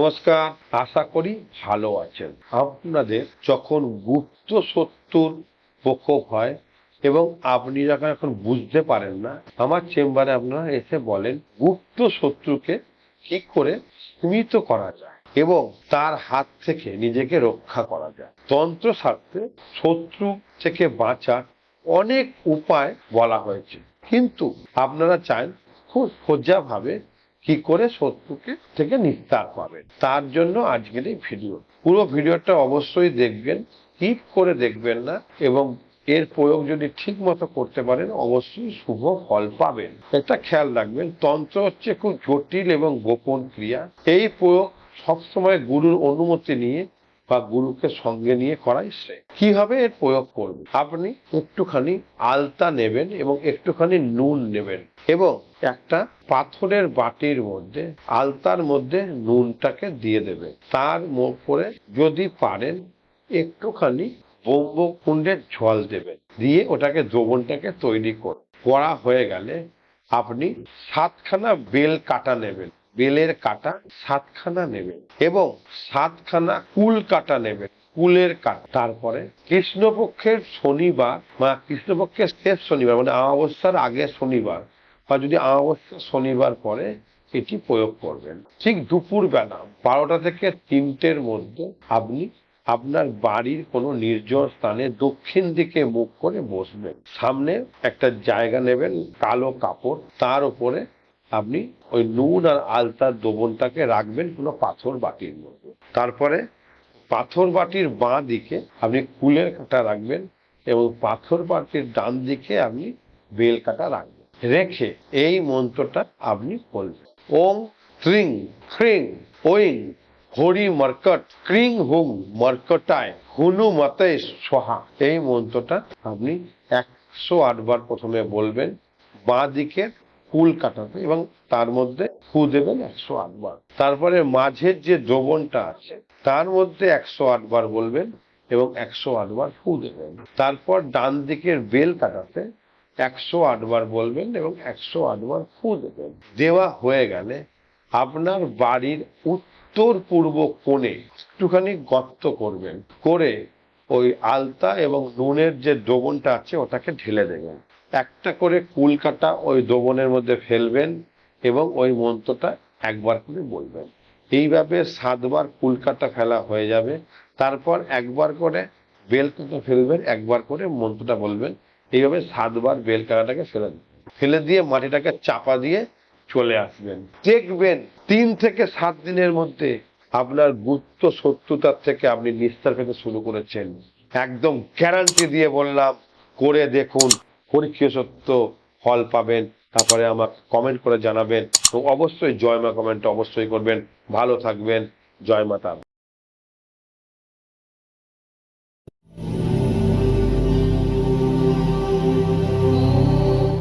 নমস্কার, আশা করি ভালো আছেন। আপনাদের যখন গুপ্ত শত্রুর প্রকোপ হয় এবং আপনি যখন এখন বুঝতে পারেন না, আমার চেম্বারে আপনারা এসে বলেন গুপ্ত শত্রুকে কি করে সীমিত করা যায় এবং তার হাত থেকে নিজেকে রক্ষা করা যায়। তন্ত্র শাস্ত্রে শত্রু থেকে বাঁচার অনেক উপায় বলা হয়েছে। কিন্তু আপনারা চান খুব সোজাভাবে কি করে শত্রুকে থেকে নিস্তার পাবেন। তার জন্য আজকের এই ভিডিও। পুরো ভিডিওটা অবশ্যই দেখবেন স্কিপ করে দেখবেন না, এবং এর প্রয়োগ যদি ঠিক মতো করতে পারেন, অবশ্যই শুভ ফল পাবেন। এটা খেয়াল রাখবেন, তন্ত্র হচ্ছে খুব জটিল এবং গোপন ক্রিয়া। এই প্রয়োগ সবসময় গুরুর অনুমতি নিয়ে বা গুরুকে সঙ্গে নিয়ে করাই শ্রেয়। কীভাবে এর প্রয়োগ করবেন আপনি একটুখানি আলতা নেবেন এবং একটুখানি নুন নেবেন এবং একটা পাথরের বাটির মধ্যে, আলতার মধ্যে নুনটাকে দিয়ে দেবে। তার উপরে যদি পারেন, একটুখানি ব্রহ্মকুণ্ডের জল দেবেন। দিয়ে ওটাকে দ্রবণটাকে তৈরি করুন। করা হয়ে গেলে আপনি সাতখানা বেল কাটা নেবেন। বেলের কাটা সাতখানা নেবেন এবং সাতখানা কুল কাটা নেবেন, কুলের কাটা। তারপরে কৃষ্ণপক্ষের শনিবার বা কৃষ্ণপক্ষের শেষ শনিবার মানে অমাবস্যার আগে শনিবার বা যদি অমাবস্যা শনিবার পরে এটি প্রয়োগ করবেন। ঠিক দুপুর বেলা বারোটা থেকে তিনটের মধ্যে আপনি আপনার বাড়ির কোনো নির্জন স্থানে দক্ষিণ দিকে মুখ করে বসবেন। সামনে একটা জায়গা নেবেন, কালো কাপড়। তার উপরে আপনি ওই নুন আর আলতার দোবনটাকে রাখবেন কোনো পাথর বাটির মধ্যে। তারপরে পাথর বাটির বাঁ দিকে আপনি কুলের কাটা রাখবেন এবং পাথর বাটির ডান দিকে আপনি বেল কাটা রাখবেন। রেখে এই মন্ত্রটা আপনি বলবেন। ওং ত্রিং খ্রিং ওইং হরি মর্কট ক্রিং হুম মর্কটায় হুনু মতে সোহা। এই মন্ত্রটা আপনি একশো আটবার প্রথমে বলবেন, বাঁ দিকে কুল কাটাতে এবং তার মধ্যে ফু দেবেন একশো আটবার তারপরে মাঝের যে দ্রবণটা আছে, তার মধ্যে একশো আটবার বলবেন এবং একশো আটবার ফু দেবেন। তারপর ডান দিকের বেল কাটাতে একশো আটবার বলবেন এবং একশো আটবার ফু দেবেন। দেওয়া হয়ে গেলে আপনার বাড়ির উত্তর পূর্ব কোণে একটুখানি গর্ত করবেন, করে ওই আলতা এবং নুনের যে দ্রবণটা আছে ওটাকে ঢেলে দেবেন। একটা করে কুল কাটা ওই দ্রবণের মধ্যে ফেলবেন এবং ওই মন্ত্রটা একবার করে বলবেন। এইভাবে সাতবার কুল কাটা ফেলা হয়ে যাবে। তারপর একবার করে বেল কাটা ফেলবেন, একবার করে মন্ত্রটা বলবেন। এইভাবে সাতবার বেল কাটাটাকে ফেলে ফেলে দিয়ে মাটিটাকে চাপা দিয়ে চলে আসবেন। দেখবেন তিন থেকে সাত দিনের মধ্যে আপনার গুপ্ত শত্রুতার থেকে আপনি নিস্তার পেতে শুরু করেছেন। একদম গ্যারান্টি দিয়ে বললাম, করে দেখুন পরীক্ষা সত্য ফল পাবেন। তারপরে আমার কমেন্ট করে জানাবেন। অবশ্যই জয় মা কমেন্ট অবশ্যই করবেন। ভালো থাকবেন। জয় মাতা।